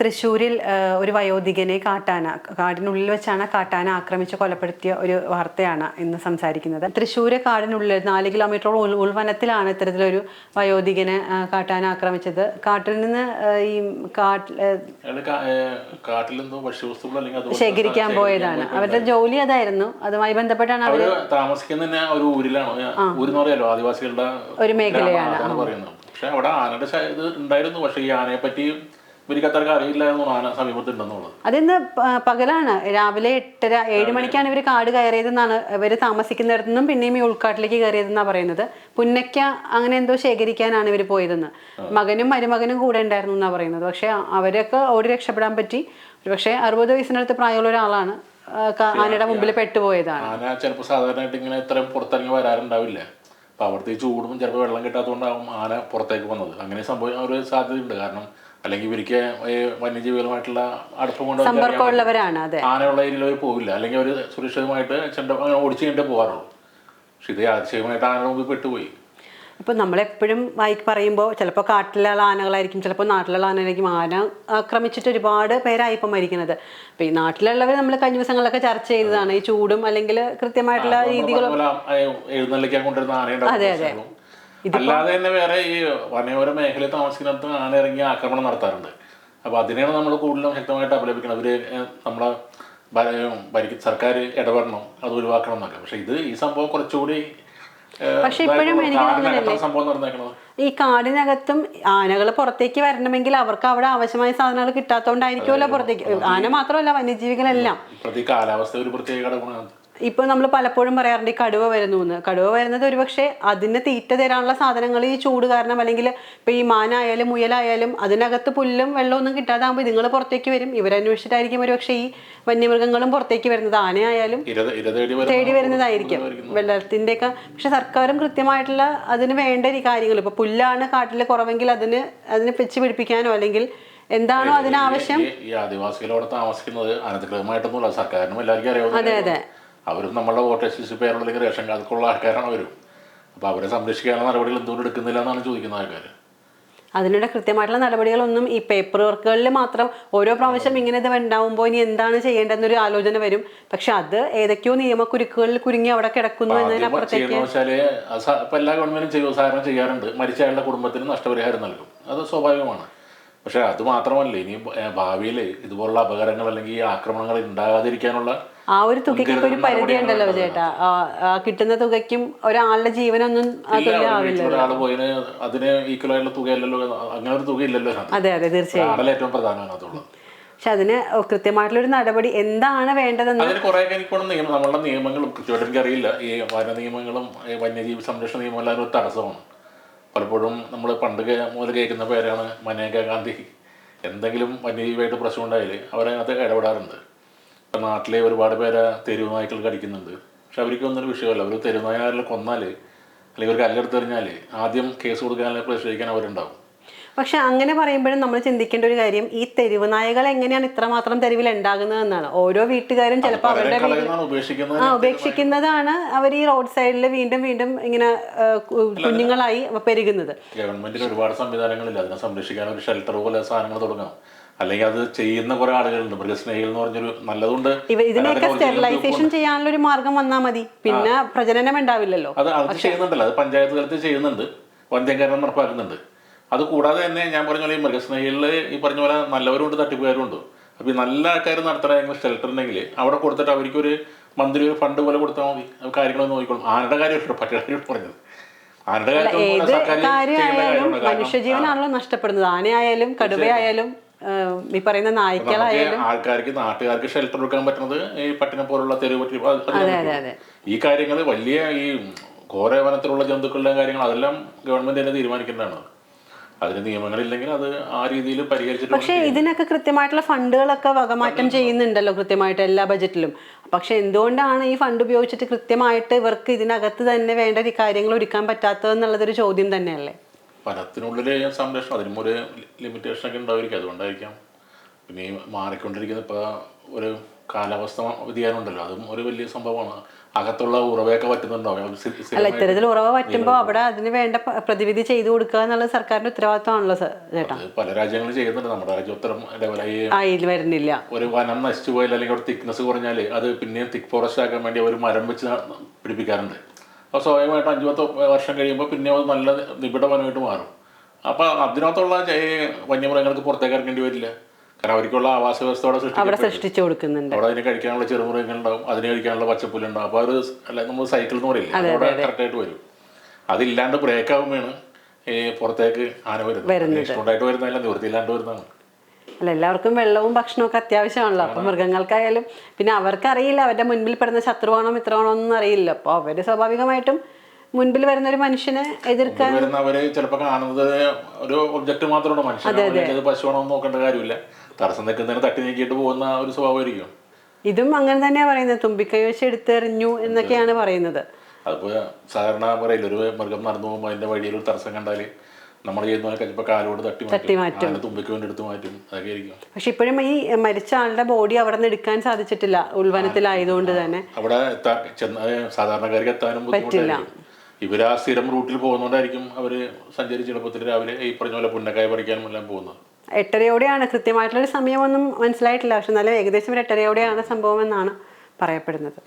തൃശ്ശൂരിൽ ഒരു വയോധികനെ കാട്ടാന കാടിനുള്ളിൽ വെച്ചാണ് കാട്ടാന ആക്രമിച്ച് കൊലപ്പെടുത്തിയ ഒരു വാർത്തയാണ് ഇന്ന് സംസാരിക്കുന്നത്. തൃശ്ശൂര് കാടിനുള്ളിൽ നാല് കിലോമീറ്ററോളം ഉൾ ഉൾവനത്തിലാണ് ഇത്തരത്തിലൊരു വയോധികനെ കാട്ടാന ആക്രമിച്ചത്. കാട്ടിൽ നിന്ന് ഈ കാട്ടിൽ ശേഖരിക്കാൻ പോയതാണ്. അവരുടെ ജോലി അതായിരുന്നു. അതുമായി ബന്ധപ്പെട്ടാണ് അവർ അവർ താമസിക്കുന്ന ഒരു ഊരിലാണ്. ആദിവാസികളുടെ ഒരു മേഖലയാണ്. പറയുന്നത്. പക്ഷെ അവിടെ ആനയുടെ ഇത് ഉണ്ടായിരുന്നു. പക്ഷെ ഈ ആനയെ പറ്റി സമീപത്തുണ്ടെന്നുള്ളത്. അതിന്ന് പകലാണ്. രാവിലെ എട്ടര ഏഴ് മണിക്കാണ് ഇവർ കാട് കയറിയതെന്നാണ് ഇവർ താമസിക്കുന്നിടത്തു നിന്നും പിന്നെയും ഈ ഉൾക്കാട്ടിലേക്ക് കയറിയതെന്നാണ് പറയുന്നത്. പുന്നയ്ക്ക അങ്ങനെ എന്തോ ശേഖരിക്കാനാണ് ഇവർ പോയതെന്ന്. മകനും മരുമകനും കൂടെ ഉണ്ടായിരുന്നു എന്നാണ് പറയുന്നത്. പക്ഷെ അവരൊക്കെ ഓടി രക്ഷപ്പെടാൻ പറ്റി. പക്ഷേ അറുപത് വയസ്സിനടുത്ത് പ്രായമുള്ള ഒരാളാണ്. ആനയുടെ മുമ്പിൽ പെട്ടുപോയതാണ് ആന ചിലപ്പോൾ സാധാരണയായിട്ട് ഇങ്ങനെ ഇത്രയും പുറത്തിറങ്ങി വരാറുണ്ടാവില്ല. അവിടുത്തെ ചൂടും ചിലപ്പോൾ വെള്ളം കിട്ടാത്തതുകൊണ്ടാവും ആന പുറത്തേക്ക് വന്നത്. അങ്ങനെ സംഭവിക്കാൻ ഒരു സാധ്യതയുണ്ട്. കാരണം അല്ലെങ്കിൽ ഇവർക്ക് വന്യജീവികളുമായിട്ടുള്ള അടുപ്പം കൊണ്ട് അതെ. ആനയുള്ള ഏരിയയിൽ അവർ പോവില്ല. അല്ലെങ്കിൽ അവർ സുരക്ഷിതമായിട്ട് ചെണ്ട ഓടിച്ചു കഴിഞ്ഞിട്ട് പോകാറുള്ളൂ പക്ഷെ ഇത് അതിശയമായിട്ട് ആനയുടെ മുമ്പിൽ പെട്ടുപോയി. ഇപ്പം നമ്മളെപ്പോഴും വായിക്ക് പറയുമ്പോൾ ചിലപ്പോൾ കാട്ടിലുള്ള ആനകളായിരിക്കും ചിലപ്പോൾ നാട്ടിലുള്ള ആനകളായിരിക്കും ആന ആക്രമിച്ചിട്ട് ഒരുപാട് പേരായി ഇപ്പം മരിക്കുന്നത്. അപ്പം ഈ നാട്ടിലുള്ളവർ നമ്മൾ കഴിഞ്ഞ ദിവസങ്ങളിലൊക്കെ ചർച്ച ചെയ്തതാണ്. ഈ ചൂടും അല്ലെങ്കിൽ കൃത്യമായിട്ടുള്ള രീതികളും അതെ പറഞ്ഞ അല്ലാതെ തന്നെ വേറെ ഈ വനയോര മേഖലയിൽ താമസിക്കുന്നിടത്ത് ആന ഇറങ്ങി ആക്രമണം നടത്താറുണ്ട്. അപ്പൊ അതിനെയാണ് നമ്മൾ കൂടുതലും ശക്തമായിട്ട് അപലപിക്കുന്നത്. അവർ നമ്മളെ ഭരിക്ക സർക്കാർ ഇടപെടണം അത് ഒഴിവാക്കണം എന്നൊക്കെ. പക്ഷെ ഇത് ഈ സംഭവം കുറച്ചുകൂടി പക്ഷെ ഇപ്പോഴും എനിക്ക് ഈ കാടിനകത്തും ആനകൾ പുറത്തേക്ക് വരണമെങ്കിൽ അവർക്ക് അവിടെ ആവശ്യമായ സാധനങ്ങൾ കിട്ടാത്തതുകൊണ്ടായിരിക്കുമല്ലോ പുറത്തേക്ക്. ആന മാത്രമല്ല വന്യജീവികളെല്ലാം. കാലാവസ്ഥ ഒരു പ്രത്യേക ഘടകമാണ്. ഇപ്പോൾ നമ്മൾ പലപ്പോഴും പറയാറുണ്ട് ഈ കടുവ വരുന്നു എന്ന് കടുവ വരുന്നത് ഒരുപക്ഷെ അതിന് തീറ്റ തരാനുള്ള സാധനങ്ങൾ ഈ ചൂട് കാരണം അല്ലെങ്കിൽ ഇപ്പോൾ ഈ മാനായാലും മുയലായാലും അതിനകത്ത് പുല്ലും വെള്ളമൊന്നും കിട്ടാതാകുമ്പോൾ നിങ്ങൾ പുറത്തേക്ക് വരും. ഇവരന്വേഷിച്ചിട്ടായിരിക്കും ഒരുപക്ഷെ ഈ വന്യമൃഗങ്ങളും പുറത്തേക്ക് വരുന്നത്. ആനയായാലും തേടി വരുന്ന തേടി വരുന്നതായിരിക്കും. വെള്ളത്തിന്റെയൊക്കെ പക്ഷെ സർക്കാരും കൃത്യമായിട്ടുള്ള അതിന് വേണ്ട കാര്യങ്ങൾ ഇപ്പോൾ പുല്ലാണ് കാട്ടിൽ കുറവെങ്കിൽ അതിന് അതിന് വെച്ച് പിടിപ്പിക്കാനോ അല്ലെങ്കിൽ എന്താണോ അതിനാവശ്യം ഈ- അവിടെ താമസിക്കുന്നത് അനധികൃതമായിട്ടൊന്നുമല്ല. സർക്കാരിനും എല്ലാവർക്കും അറിയാവുന്ന. അവരും നമ്മളുടെ വോട്ടേഴ്സ് പേരുള്ള അല്ലെങ്കിൽ റേഷൻ കാർഡുള്ള ആൾക്കാരാണ് അവരും. അപ്പൊ അവരെ സംരക്ഷിക്കാനുള്ള നടപടികൾ എന്തുകൊണ്ട് എടുക്കുന്നില്ല എന്നാണ് ചോദിക്കുന്ന ആൾക്കാർ അതിനുള്ള കൃത്യമായിട്ടുള്ള നടപടികളൊന്നും ഈ പേപ്പർ വർക്കുകളിൽ മാത്രം ഓരോ പ്രാവശ്യം ഇങ്ങനെ ഇത് ഉണ്ടാവുമ്പോൾ ഇനി എന്താണ് ചെയ്യേണ്ടതെന്നൊരു ആലോചന വരും. പക്ഷെ അത് ഏതൊക്കെയോ നിയമക്കുരുക്കുകളിൽ കുരുങ്ങി അവിടെ കിടക്കുന്നു എന്നതിനപ്പുറത്തേക്ക് എല്ലാ ഗവൺമെന്റും ചെയ്യും സാധാരണ ചെയ്യാറുണ്ട്. മരിച്ച അയാളുടെ കുടുംബത്തിന് നഷ്ടപരിഹാരം നൽകും. അത് സ്വാഭാവികമാണ്. പക്ഷെ അത് മാത്രമല്ല ഇനി ഭാവിയിൽ ഇതുപോലുള്ള അപകടങ്ങൾ അല്ലെങ്കിൽ ആക്രമണങ്ങൾ ഉണ്ടാകാതിരിക്കാനുള്ള ആ ഒരു തുകയ്ക്ക് ഒരു പരിധി ഉണ്ടല്ലോ ചേട്ടാ. കിട്ടുന്ന തുകയ്ക്കും ഒരാളുടെ ജീവനൊന്നും അതിന് ഈക്വൽ ആയിട്ടുള്ള തുകയല്ലല്ലോ അങ്ങനെ ഒരു തുക ഇല്ലല്ലോ അതെ അതെ തീർച്ചയായും. ഏറ്റവും പ്രധാനമാണ് അതുള്ളത് പക്ഷെ അതിന് കൃത്യമായിട്ടുള്ള ഒരു നടപടി എന്താണ് വേണ്ടതെന്ന് അതിന് കുറെ നിയമം നമ്മളുടെ നിയമങ്ങളും കൃത്യമായിട്ട് എനിക്കറിയില്ല. ഈ വന നിയമങ്ങളും വന്യജീവി സംരക്ഷണ നിയമം എല്ലാവരും ഒരു തടസ്സമാണ്. പലപ്പോഴും നമ്മൾ പണ്ട് മുതൽ കേൾക്കുന്ന പേരാണ് മനേക ഗാന്ധി. എന്തെങ്കിലും വന്യജീവിയായിട്ട് പ്രശ്നം ഉണ്ടായാൽ അവരതിനകത്ത് ഇടപെടാറുണ്ട്. ഇപ്പം നാട്ടിലെ ഒരുപാട് പേരെ തെരുവ് നായ്ക്കൾ കടിക്കുന്നുണ്ട്. പക്ഷെ അവർക്ക് ഒന്നൊരു വിഷയമല്ല. അവർ തെരുവ് കൊന്നാൽ കൊന്നാൽ അല്ലെങ്കിൽ ഒരു കല്ലെടുത്ത് എറിഞ്ഞാൽ ആദ്യം കേസ് കൊടുക്കാനുള്ള പ്രതിഷേധിക്കാൻ അവരുണ്ടാവും. പക്ഷെ അങ്ങനെ പറയുമ്പോഴും നമ്മൾ ചിന്തിക്കേണ്ട ഒരു കാര്യം ഈ തെരുവ് നായകൾ എങ്ങനെയാണ് ഇത്രമാത്രം തെരുവിൽ ഉണ്ടാകുന്നത് എന്നാണ്. ഓരോ വീട്ടുകാരും ചിലപ്പോൾ അവരുടെ ആ ഉപേക്ഷിക്കുന്നതാണ് അവർ ഈ റോഡ് സൈഡിൽ വീണ്ടും വീണ്ടും ഇങ്ങനെ കുഞ്ഞുങ്ങളായി പെരുകുന്നത്. ഗവൺമെന്റിന് ഒരുപാട് സംവിധാനങ്ങളില്ല. അതിനെ സംരക്ഷിക്കാൻ ഒരു ഷെൽട്ടർ പോലെ സാധനങ്ങൾ തുടങ്ങാം. അല്ലെങ്കിൽ അത് ചെയ്യുന്ന കുറെ ആളുകളുണ്ട്. മൃഗസ്നേഹികൾ എന്ന് പറഞ്ഞൊരു നല്ലതുണ്ട്. ഇതിനൊക്കെ സ്റ്റെറിലൈസേഷൻ ചെയ്യാനുള്ള ഒരു മാർഗം വന്നാൽ മതി. പിന്നെ പ്രജനനം ഉണ്ടാവില്ലല്ലോ. അത് അത് ചെയ്യുന്നുണ്ടല്ലോ. അത് പഞ്ചായത്ത് തലത്തിൽ ചെയ്യുന്നുണ്ട്. വന്ധ്യകരണം നടപ്പാക്കുന്നുണ്ട് അത് കൂടാതെ തന്നെ ഞാൻ പറഞ്ഞ പോലെ ഈ മൃഗസ്നേഹികളിൽ ഈ പറഞ്ഞ പോലെ നല്ലവരുണ്ട് തട്ടിപ്പുകാരും ഉണ്ട് അപ്പൊ ഈ നല്ല ആൾക്കാർ നടത്തണമെങ്കിൽ ഷെൽട്ടർ ഉണ്ടെങ്കിൽ അവിടെ കൊടുത്തിട്ട് അവർക്കൊരു മന്ത്രി ഒരു ഫണ്ട് പോലെ കൊടുത്താൽ മതി. കാര്യങ്ങളൊന്നും നോക്കിക്കോളും. ആനയുടെ കാര്യമല്ല പട്ടിയുടെ കാര്യം പറഞ്ഞത്. ആനയുടെ കാര്യമുണ്ട് കാരണം മനുഷ്യജീവനാണല്ലോ നഷ്ടപ്പെടുന്നത്. ആനയായാലും കടുവയായാലും ഈ പറയുന്ന നായ്ക്കളായാലും ആൾക്കാർക്ക് നാട്ടുകാർക്ക് ഷെൽട്ടർ കൊടുക്കാൻ പറ്റുന്നത് ഈ പട്ടിനെ പോലുള്ള തെരുവ് ഈ കാര്യങ്ങൾ വലിയ ഈ ഘോര വനത്തിലുള്ള ജന്തുക്കളുടെ കാര്യങ്ങൾ അതെല്ലാം ഗവൺമെന്റ് തന്നെ തീരുമാനിക്കേണ്ടതാണ്. അതിന് നിയമങ്ങളില്ലെങ്കിൽ അത് ആ രീതിയിൽ പരിഹരിച്ചിട്ട് പക്ഷേ ഇതിനൊക്കെ കൃത്യമായിട്ടുള്ള ഫണ്ടുകളൊക്കെ വകമാറ്റം ചെയ്യുന്നുണ്ടല്ലോ കൃത്യമായിട്ട് എല്ലാ ബജറ്റിലും പക്ഷെ എന്തുകൊണ്ടാണ് ഈ ഫണ്ട് ഉപയോഗിച്ചിട്ട് കൃത്യമായിട്ട് ഇവർക്ക് ഇതിനകത്ത് തന്നെ വേണ്ട കാര്യങ്ങൾ ഒരുക്കാൻ പറ്റാത്തതെന്നുള്ളതൊരു ചോദ്യം തന്നെയല്ലേ? വനത്തിനുള്ളിൽ സംരക്ഷണം അതിനും ഒരു ലിമിറ്റേഷൻ ഒക്കെ ഉണ്ടായിരിക്കും അതുകൊണ്ടായിരിക്കാം. പിന്നെ ഈ മാറിക്കൊണ്ടിരിക്കുന്ന ഇപ്പോൾ ഒരു കാലാവസ്ഥ വ്യതിയാനം ഉണ്ടല്ലോ അതും ഒരു വലിയ സംഭവമാണ്. അകത്തുള്ള ഉറവയൊക്കെ പറ്റുന്നുണ്ടാവും. അല്ല ഇത്തരത്തിൽ ഉറവ പറ്റുമ്പോൾ അവിടെ അതിന് വേണ്ട പ്രതിവിധി ചെയ്തു കൊടുക്കുക എന്നുള്ള സർക്കാരിന്റെ ഉത്തരവാദിത്തമാണല്ലോ ചേട്ടാ. പല രാജ്യങ്ങളും ചെയ്യുന്നുണ്ട്. നമ്മുടെ രാജ്യം ഉത്തരം ഡെവലപ്പ് വരുന്നില്ല. ഒരു വനം നശിച്ചു പോയാൽ അല്ലെങ്കിൽ അവിടെ തിക്നെസ് കുറഞ്ഞാൽ അത് പിന്നെയും തിക് ഫോറസ്റ്റ് ആക്കാൻ വേണ്ടി ഒരു മരം വെച്ച് പിടിപ്പിക്കാറുണ്ട്. അപ്പോൾ സ്വാഭാവികമായിട്ട് അഞ്ച് പത്ത് വർഷം കഴിയുമ്പോൾ പിന്നെ അത് നല്ല നിബിഡവനമായിട്ട് മാറും. അപ്പോൾ അതിനകത്തുള്ള വന്യമൃഗങ്ങൾക്ക് പുറത്തേക്ക് ഇറങ്ങേണ്ടി വരില്ല. കാരണം അവർക്കുള്ള ആവാസ വ്യവസ്ഥ അവിടെ അവിടെ സൃഷ്ടിച്ചു കൊടുക്കുന്നുണ്ട്. അവിടെ അതിന് കഴിക്കാനുള്ള ചെറുമൃഗങ്ങളുണ്ടാവും അതിന് കഴിക്കാനുള്ള പച്ചപ്പുല്ലുണ്ടാവും. അപ്പോൾ അത് അല്ല നമ്മൾ സൈക്കിൾ എന്ന് പറയില്ല? അവിടെ കറക്റ്റായിട്ട് വരും. അതില്ലാണ്ട് ബ്രേക്ക് ആകുമ്പോഴാണ് ഈ പുറത്തേക്ക് ആന വരുന്നത്. ഇഷ്ടമുണ്ടായിട്ട് വരുന്നതല്ല നിവൃത്തിയില്ലാണ്ട് വരുന്നതാണ്. അല്ല എല്ലാവർക്കും വെള്ളവും ഭക്ഷണവും ഒക്കെ അത്യാവശ്യമാണല്ലോ. അപ്പൊ മൃഗങ്ങൾക്കായാലും പിന്നെ അവർക്കറിയില്ല അവരുടെ മുൻപിൽ പെടുന്ന ശത്രുവാണോ മിത്രമാണോ ഒന്നും അറിയില്ല. അപ്പോൾ അവർ സ്വാഭാവികമായിട്ടും മുൻപിൽ വരുന്ന ഒരു മനുഷ്യനെ എതിർക്കാൻ ഇവിടെ വരുന്ന അവർ ചിലപ്പോൾ കാണുന്നത് ഒരു ഒബ്ജക്റ്റ് മാത്രമാണ്. മനുഷ്യൻ പശുവാണോ നോക്കേണ്ട കാര്യമില്ല. തടസ്സം നിൽക്കുന്നതിന് തട്ടി നീക്കിയിട്ട് പോകുന്ന ഒരു സ്വഭാവമായിരിക്കും. ഇതും അങ്ങനെ തന്നെയാ പറയുന്നത്. തുമ്പിക്കൈ വെച്ച് എടുത്തെറിഞ്ഞു എന്നൊക്കെയാണ് പറയുന്നത്. അതിപ്പോ സാധാരണ പറയില്ല ഒരു മൃഗം നടന്നു പോകുമ്പോൾ അതിന്റെ വഴിയിൽ ഒരു തടസ്സം കണ്ടാൽ നമ്മൾ ചെയ്യുന്ന പോലെ ചിലപ്പോൾ കാലോട് തട്ടി തട്ടി മാറ്റും. അതിന് തുമ്പിക്ക് വേണ്ടി എടുത്ത് മാറ്റും. അതൊക്കെ ആയിരിക്കും. പക്ഷെ ഇപ്പോഴും ഈ മരിച്ച ആളുടെ ബോഡി അവിടെ നിന്ന് എടുക്കാൻ സാധിച്ചിട്ടില്ല. ഉൾവനത്തിലായതുകൊണ്ട് തന്നെ. അവിടെ സാധാരണക്കാർക്ക് എത്താനും പറ്റില്ല. ഇവർ ആ സ്ഥിരം റൂട്ടിൽ പോകുന്നതുകൊണ്ടായിരിക്കും അവർ സഞ്ചരിച്ച് എളുപ്പത്തിൽ രാവിലെ ഈ പറഞ്ഞ പോലെ പുന്നക്കായ പറിക്കാനും എല്ലാം പോകുന്നത്. എട്ടരയോടെയാണ്. കൃത്യമായിട്ടുള്ളൊരു സമയമൊന്നും മനസ്സിലായിട്ടില്ല. പക്ഷെ എന്നാലും ഏകദേശം ഒരു എട്ടരയോടെയാണ് സംഭവം എന്നാണ് പറയപ്പെടുന്നത്.